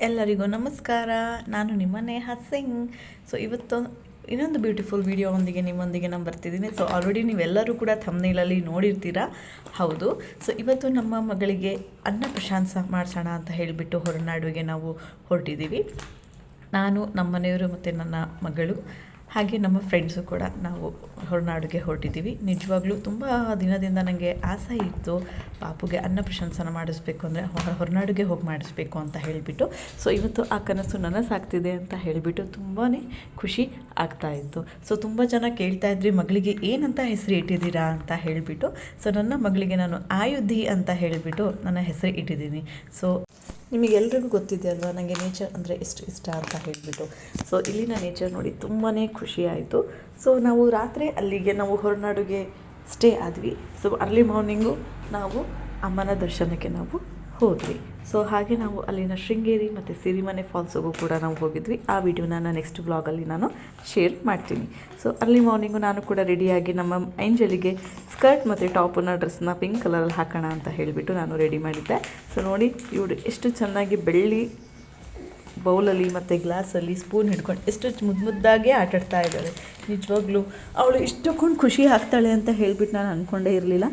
ಎಲ್ಲರಿಗೂ ನಮಸ್ಕಾರ. ನಾನು ನಿಮ್ಮ ನೇಹ ಸಿಂಗ್. ಸೊ ಇವತ್ತು, ಇನ್ನೊಂದು ಬ್ಯೂಟಿಫುಲ್ ವಿಡಿಯೋ ಒಂದಿಗೆ ನಿಮ್ಮೊಂದಿಗೆ ನಾನು ಬರ್ತಿದ್ದೀನಿ. ಸೊ ಆಲ್ರೆಡಿ ನೀವೆಲ್ಲರೂ ಕೂಡ ತಮ್ಮನೇಲಲ್ಲಿ ನೋಡಿರ್ತೀರಾ? ಹೌದು. ಸೊ ಇವತ್ತು ನಮ್ಮ ಮಗಳಿಗೆ ಅನ್ನ ಪ್ರಶಾಂತ ಮಾಡಿಸೋಣ ಅಂತ ಹೇಳಿಬಿಟ್ಟು ಹೊರನಾಡುವಿಗೆ ನಾವು ಹೊರಟಿದ್ದೀವಿ. ನಾನು ನಮ್ಮ ಮನೆಯವರು ಮತ್ತು ನನ್ನ ಮಗಳು. ಹಾಗೆ ನಮ್ಮ ಫ್ರೆಂಡ್ಸು ಕೂಡ ನಾವು ಹೊರನಾಡಿಗೆ ಹೊರಟಿದ್ದೀವಿ. ನಿಜವಾಗ್ಲೂ ತುಂಬ ದಿನದಿಂದ ನನಗೆ ಆಸೆ ಇತ್ತು ಪಾಪುಗೆ ಅನ್ನ ಪ್ರಶಂಸನ ಮಾಡಿಸ್ಬೇಕು ಅಂದರೆ ಹೊರನಾಡಿಗೆ ಹೋಗಿ ಮಾಡಿಸ್ಬೇಕು ಅಂತ ಹೇಳಿಬಿಟ್ಟು. ಸೊ ಇವತ್ತು ಆ ಕನಸು ನನಸಾಗ್ತಿದೆ ಅಂತ ಹೇಳಿಬಿಟ್ಟು ತುಂಬಾ ಖುಷಿ ಆಗ್ತಾ ಇತ್ತು. ಸೊ ತುಂಬ ಜನ ಕೇಳ್ತಾ ಇದ್ರಿ, ಮಗಳಿಗೆ ಏನಂತ ಹೆಸರು ಇಟ್ಟಿದ್ದೀರಾ ಅಂತ ಹೇಳಿಬಿಟ್ಟು. ಸೊ ನನ್ನ ಮಗಳಿಗೆ ನಾನು ಆಯುಧಿ ಅಂತ ಹೇಳಿಬಿಟ್ಟು ನನ್ನ ಹೆಸರು ಇಟ್ಟಿದ್ದೀನಿ. ಸೊ ನಿಮಗೆಲ್ರಿಗೂ ಗೊತ್ತಿದೆ ಅಲ್ವಾ? ನನಗೆ ನೇಚರ್ ಅಂದರೆ ಎಷ್ಟು ಇಷ್ಟ ಅಂತ ಹೇಳಿಬಿಟ್ಟು. ಸೊ ಇಲ್ಲಿನ ನೇಚರ್ ನೋಡಿ ತುಂಬಾ ಖುಷಿ ಆಯಿತು ಸೊ ನಾವು ರಾತ್ರಿ ಅಲ್ಲಿಗೆ ನಾವು ಹೊರನಾಡುಗೆ ಸ್ಟೇ ಆದ್ವಿ. ಸೊ ಅರ್ಲಿ ಮಾರ್ನಿಂಗು ನಾವು ಅಮ್ಮನ ದರ್ಶನಕ್ಕೆ ನಾವು ಹೋದ್ವಿ. ಸೊ ಹಾಗೆ ನಾವು ಅಲ್ಲಿನ ಶೃಂಗೇರಿ ಮತ್ತು ಸಿರಿಮನೆ ಫಾಲ್ಸಿಗೂ ಕೂಡ ನಾವು ಹೋಗಿದ್ವಿ. ಆ ವಿಡಿಯೋನ ನಾನು ನೆಕ್ಸ್ಟ್ ವ್ಲಾಗಲ್ಲಿ ನಾನು ಶೇರ್ ಮಾಡ್ತೀನಿ. ಸೊ ಅರ್ಲಿ ಮಾರ್ನಿಂಗು ನಾನು ಕೂಡ ರೆಡಿಯಾಗಿ ನಮ್ಮ ಏಂಜಲಿಗೆ ಸ್ಕರ್ಟ್ ಮತ್ತು ಟಾಪನ್ನ ಡ್ರೆಸ್ನ ಪಿಂಕ್ ಕಲರಲ್ಲಿ ಹಾಕೋಣ ಅಂತ ಹೇಳಿಬಿಟ್ಟು ನಾನು ರೆಡಿ ಮಾಡಿದ್ದೆ. ಸೊ ನೋಡಿ ಇವಳು ಎಷ್ಟು ಚೆನ್ನಾಗಿ ಬೆಳ್ಳಿ ಬೌಲಲ್ಲಿ ಮತ್ತು ಗ್ಲಾಸಲ್ಲಿ ಸ್ಪೂನ್ ಹಿಡ್ಕೊಂಡು ಎಷ್ಟು ಮುದ್ದು ಮುದ್ದಾಗೆ ಆಟಾಡ್ತಾ ಇದ್ದಾಳೆ ನಿಜವಾಗ್ಲೂ ಅವಳು ಇಷ್ಟಕ್ಕೊಂಡು ಖುಷಿ ಆಗ್ತಾಳೆ ಅಂತ ಹೇಳಿಬಿಟ್ಟು ನಾನು ಅಂದ್ಕೊಂಡೇ ಇರಲಿಲ್ಲ.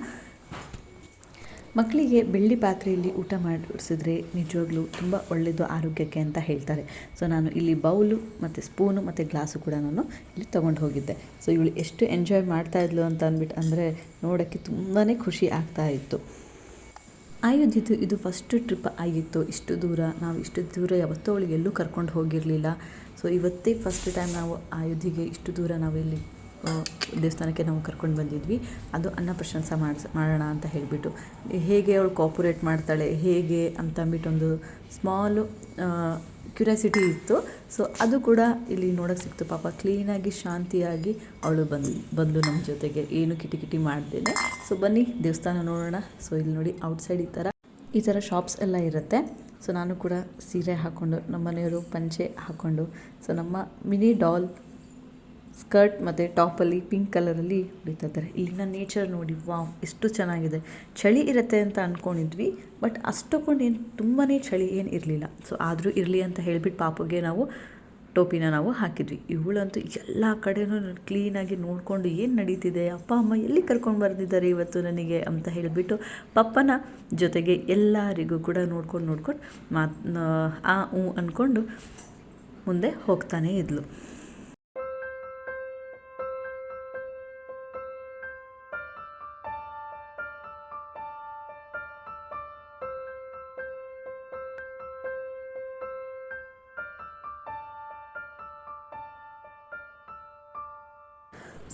ಮಕ್ಕಳಿಗೆ ಬೆಳ್ಳಿ ಪಾತ್ರೆಯಲ್ಲಿ ಊಟ ಮಾಡಿಸಿದ್ರೆ ನಿಜವಾಗ್ಲೂ ತುಂಬ ಒಳ್ಳೆಯದು, ಆರೋಗ್ಯಕ್ಕೆ ಅಂತ ಹೇಳ್ತಾರೆ. ಸೊ ನಾನು ಇಲ್ಲಿ ಬೌಲು ಮತ್ತು ಸ್ಪೂನು ಮತ್ತು ಗ್ಲಾಸು ಕೂಡ ನಾನು ಇಲ್ಲಿ ತೊಗೊಂಡು ಹೋಗಿದ್ದೆ. ಸೊ ಇವಳು ಎಷ್ಟು ಎಂಜಾಯ್ ಮಾಡ್ತಾ ಇದ್ಲು ಅಂತ ಅಂದ್ಬಿಟ್ಟು ಅಂದರೆ ನೋಡೋಕ್ಕೆ ತುಂಬಾ ಖುಷಿ ಆಗ್ತಾ ಇತ್ತು. ಆಯೋಧ್ಯದ್ದು ಇದು ಫಸ್ಟ್ ಟ್ರಿಪ್ ಆಗಿತ್ತು. ಇಷ್ಟು ದೂರ, ನಾವು ಇಷ್ಟು ದೂರ ಯಾವತ್ತೂ ಅವಳಿಗೆ ಎಲ್ಲೂ ಕರ್ಕೊಂಡು ಹೋಗಿರಲಿಲ್ಲ. ಸೊ ಇವತ್ತೇ ಫಸ್ಟ್ ಟೈಮ್ ನಾವು ಆಯೋಧ್ಯೆಗೆ ಇಷ್ಟು ದೂರ ನಾವು ಇಲ್ಲಿ ದೇವಸ್ಥಾನಕ್ಕೆ ನಾವು ಕರ್ಕೊಂಡು ಬಂದಿದ್ವಿ. ಅದು ಅನ್ನ ಪ್ರಶಂಸ ಮಾಡಿಸ್, ಮಾಡೋಣ ಅಂತ ಹೇಳಿಬಿಟ್ಟು. ಹೇಗೆ ಅವಳು ಕೋಪರೇಟ್ ಮಾಡ್ತಾಳೆ, ಹೇಗೆ ಅಂತ ಅಂದ್ಬಿಟ್ಟು ಒಂದು ಸ್ಮಾಲ್ ಕ್ಯೂರಿಯಾಸಿಟಿ ಇತ್ತು. ಸೊ ಅದು ಕೂಡ ಇಲ್ಲಿ ನೋಡೋಕೆ ಸಿಕ್ತು. ಪಾಪ ಕ್ಲೀನಾಗಿ ಶಾಂತಿಯಾಗಿ ಅವಳು ಬಂದು ಬಂದು ನಮ್ಮ ಜೊತೆಗೆ. ಏನು ಕಿಟಿ ಕಿಟಿ ಮಾಡ್ದೇನೆ. ಸೊ ಬನ್ನಿ ದೇವಸ್ಥಾನ ನೋಡೋಣ. ಸೊ ಇಲ್ಲಿ ನೋಡಿ ಔಟ್ಸೈಡ್ ಈ ಥರ ಈ ಥರ ಶಾಪ್ಸ್ ಎಲ್ಲ ಇರುತ್ತೆ. ಸೊ ನಾನು ಕೂಡ ಸೀರೆ ಹಾಕ್ಕೊಂಡು ನಮ್ಮ ಮನೆಯವರು ಪಂಚೆ ಹಾಕ್ಕೊಂಡು ಸೊ ನಮ್ಮ ಮಿನಿ ಡಾಲ್ ಸ್ಕರ್ಟ್ ಮತ್ತು ಟಾಪಲ್ಲಿ ಪಿಂಕ್ ಕಲರಲ್ಲಿ ಹೊಡಿತಾ ಇದ್ದಾರೆ. ಇಲ್ಲಿನ ನೇಚರ್ ನೋಡಿ, ವಾವ್ ಎಷ್ಟು ಚೆನ್ನಾಗಿದೆ. ಚಳಿ ಇರುತ್ತೆ ಅಂತ ಅಂದ್ಕೊಂಡಿದ್ವಿ ಬಟ್ ಅಷ್ಟಕ್ಕೊಂಡು ಏನು ತುಂಬಾ ಚಳಿ ಏನು ಇರಲಿಲ್ಲ. ಸೊ ಆದರೂ ಇರಲಿ ಅಂತ ಹೇಳಿಬಿಟ್ಟು ಪಾಪಗೆ ನಾವು ಟೋಪಿನ ನಾವು ಹಾಕಿದ್ವಿ. ಇವಳಂತೂ ಎಲ್ಲ ಕಡೆನೂ ಕ್ಲೀನಾಗಿ ನೋಡಿಕೊಂಡು ಏನು ನಡೀತಿದೆ, ಅಪ್ಪ, ಅಮ್ಮ ಎಲ್ಲಿ ಕರ್ಕೊಂಡು ಬರ್ದಿದ್ದಾರೆ ಇವತ್ತು ನನಗೆ ಅಂತ ಹೇಳಿಬಿಟ್ಟು ಪಪ್ಪನ ಜೊತೆಗೆ ಎಲ್ಲರಿಗೂ ಕೂಡ ನೋಡ್ಕೊಂಡು ನೋಡ್ಕೊಂಡು ಮಾತ್ ಆ, ಹ್ಞೂ ಅಂದ್ಕೊಂಡು ಮುಂದೆ ಹೋಗ್ತಾನೇ ಇದ್ಲು.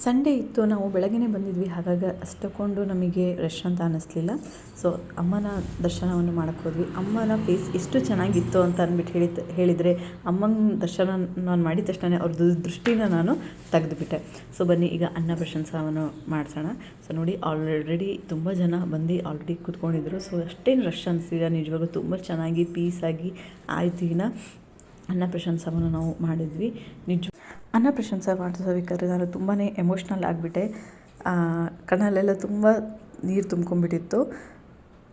ಸಂಡೇ ಇತ್ತು, ನಾವು ಬೆಳಗ್ಗೆ ಬಂದಿದ್ವಿ. ಹಾಗಾಗಿ ಅಷ್ಟಕೊಂಡು ನಮಗೆ ರಶ್ ಅಂತ ಅನ್ನಿಸ್ಲಿಲ್ಲ ಸೊ ಅಮ್ಮನ ದರ್ಶನವನ್ನು ಮಾಡಕ್ಕೆ ಅಮ್ಮನ ಫೇಸ್ ಎಷ್ಟು ಚೆನ್ನಾಗಿತ್ತು ಅಂತ ಅಂದ್ಬಿಟ್ಟು ಹೇಳಿ ಹೇಳಿದರೆ ಅಮ್ಮನ ದರ್ಶನ ನಾನು ಮಾಡಿದ ತಕ್ಷಣ ಅವ್ರದ್ದು ದೃಷ್ಟಿನ ನಾನು ತೆಗೆದುಬಿಟ್ಟೆ. ಸೊ ಬನ್ನಿ, ಈಗ ಅನ್ನ ಪ್ರಶಂಸವನ್ನು ಮಾಡಿಸೋಣ. ಸೊ ನೋಡಿ ಆಲ್ರೆಡಿ ತುಂಬ ಜನ ಬಂದು ಆಲ್ರೆಡಿ ಕೂತ್ಕೊಂಡಿದ್ರು. ಸೊ ಅಷ್ಟೇನು ರಶ್ ಅನಿಸ್ಲಿಲ್ಲ ನಿಜವಾಗ್ಲೂ ತುಂಬ ಚೆನ್ನಾಗಿ ಪೀಸಾಗಿ ಆಯ್ತಿನ ಅನ್ನ ಪ್ರಶಂಸವನ್ನು ನಾವು ಮಾಡಿದ್ವಿ. ನಿಜ ಅನ್ನ ಪ್ರಶಂಸ ಮಾಡಿಸಬೇಕಾದ್ರೆ ನಾನು ತುಂಬಾ ಎಮೋಷ್ನಲ್ ಆಗಿಬಿಟ್ಟೆ. ಕಣ್ಣಲ್ಲೆಲ್ಲ ತುಂಬ ನೀರು ತುಂಬ್ಕೊಂಡ್ಬಿಟ್ಟಿತ್ತು.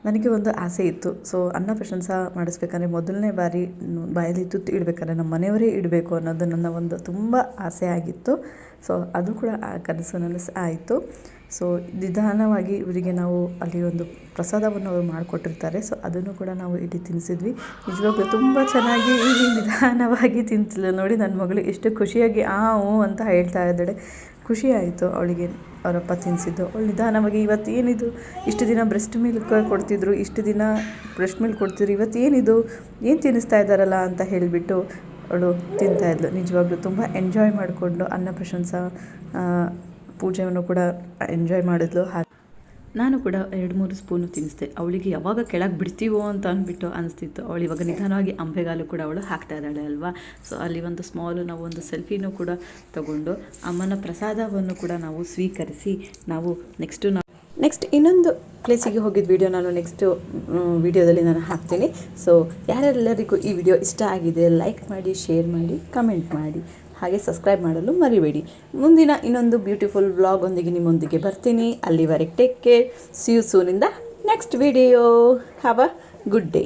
ನನಗೆ ಒಂದು ಆಸೆ ಇತ್ತು. ಸೊ ಅನ್ನ ಪ್ರಶಂಸ ಮಾಡಿಸ್ಬೇಕಂದ್ರೆ ಮೊದಲನೇ ಬಾರಿ ಬಾಯಲ್ಲಿ ತುತ್ತು ಇಡಬೇಕಾದ್ರೆ ನಮ್ಮ ಮನೆಯವರೇ ಇಡಬೇಕು ಅನ್ನೋದು ನನ್ನ ಒಂದು ತುಂಬ ಆಸೆ ಆಗಿತ್ತು. ಸೊ ಅದು ಕೂಡ ಆ ಕನಸು ನನಸು ಆಯಿತು. ಸೊ ನಿಧಾನವಾಗಿ ಇವರಿಗೆ ನಾವು ಅಲ್ಲಿ ಒಂದು ಪ್ರಸಾದವನ್ನು ಅವರು ಮಾಡಿಕೊಟ್ಟಿರ್ತಾರೆ. ಸೊ ಅದನ್ನು ಕೂಡ ನಾವು ಇಲ್ಲಿ ತಿನ್ನಿಸಿದ್ವಿ ನಿಜವಾಗ್ಲೂ ತುಂಬ ಚೆನ್ನಾಗಿ ನಿಧಾನವಾಗಿ ತಿಂತಿಲ್ಲ ನೋಡಿ ನನ್ನ ಮಗಳು ಎಷ್ಟು ಖುಷಿಯಾಗಿ ಆ ಹ್ಞೂ ಅಂತ ಹೇಳ್ತಾ ಇದ್ದಾಳೆ. ಖುಷಿ ಆಯಿತು ಅವಳಿಗೆ, ಅವರಪ್ಪ ತಿನ್ನಿಸಿದ್ದು ಅವಳು ನಿಧಾನವಾಗಿ ಇವತ್ತು ಏನಿದು ಇಷ್ಟು ದಿನ ಬ್ರೆಸ್ಟ್ ಮಿಲ್ಕ್ ಕೊಡ್ತಿದ್ರು, ಇಷ್ಟು ದಿನ ಬ್ರೆಸ್ಟ್ ಮಿಲ್ಕ್ ಕೊಡ್ತಿದ್ರು ಇವತ್ತು ಏನಿದು ಏನು ತಿನ್ನಿಸ್ತಾ ಇದ್ದಾರಲ್ಲ ಅಂತ ಹೇಳಿಬಿಟ್ಟು ಅವಳು ತಿಂತಾಯಿದ್ಲು ನಿಜವಾಗ್ಲೂ ತುಂಬ ಎಂಜಾಯ್ ಮಾಡಿಕೊಂಡು ಅನ್ನ ಪ್ರಶಂಸ ಪೂಜೆಯನ್ನು ಕೂಡ ಎಂಜಾಯ್ ಮಾಡಿದ್ಲು. ನಾನು ಕೂಡ ಎರಡು ಮೂರು ಸ್ಪೂನು ತಿನ್ನಿಸ್ದೆ. ಅವಳಿಗೆ ಯಾವಾಗ ಕೆಳಗೆ ಬಿಡ್ತೀವೋ ಅಂತ ಅಂದ್ಬಿಟ್ಟು ಅನಿಸ್ತಿತ್ತು. ಅವಳು ಇವಾಗ ನಿಧಾನವಾಗಿ ಅಂಬೆಗಾಲು ಕೂಡ ಅವಳು ಹಾಕ್ತಾ ಇದ್ದಾಳೆ ಅಲ್ವಾ? ಸೊ ಅಲ್ಲಿ ಒಂದು ಸ್ಮಾಲು ನಾವು ಒಂದು ಸೆಲ್ಫಿನೂ ಕೂಡ ತಗೊಂಡು ಅಮ್ಮನ ಪ್ರಸಾದವನ್ನು ಕೂಡ ನಾವು ಸ್ವೀಕರಿಸಿ ನಾವು ನೆಕ್ಸ್ಟು ನಾವು ನೆಕ್ಸ್ಟ್ ಇನ್ನೊಂದು ಪ್ಲೇಸಿಗೆ ಹೋಗಿದ್ದ ವಿಡಿಯೋ ನಾನು ನೆಕ್ಸ್ಟು ವಿಡಿಯೋದಲ್ಲಿ ನಾನು ಹಾಕ್ತೀನಿ. ಸೊ ಯಾರೆಲ್ಲರಿಗೂ ಈ ವಿಡಿಯೋ ಇಷ್ಟ ಆಗಿದೆ ಲೈಕ್ ಮಾಡಿ ಶೇರ್ ಮಾಡಿ ಕಮೆಂಟ್ ಮಾಡಿ. ಹಾಗೆ ಸಬ್ಸ್ಕ್ರೈಬ್ ಮಾಡಲು ಮರಿಬೇಡಿ. ಮುಂದಿನ ಇನ್ನೊಂದು ಬ್ಯೂಟಿಫುಲ್ ವ್ಲಾಗ್ ಒಂದಿಗೆ ನಿಮ್ಮೊಂದಿಗೆ ಬರ್ತೀನಿ. ಅಲ್ಲಿವರೆಗೆ take care see you ಸೂನಿಂದ next video have a good day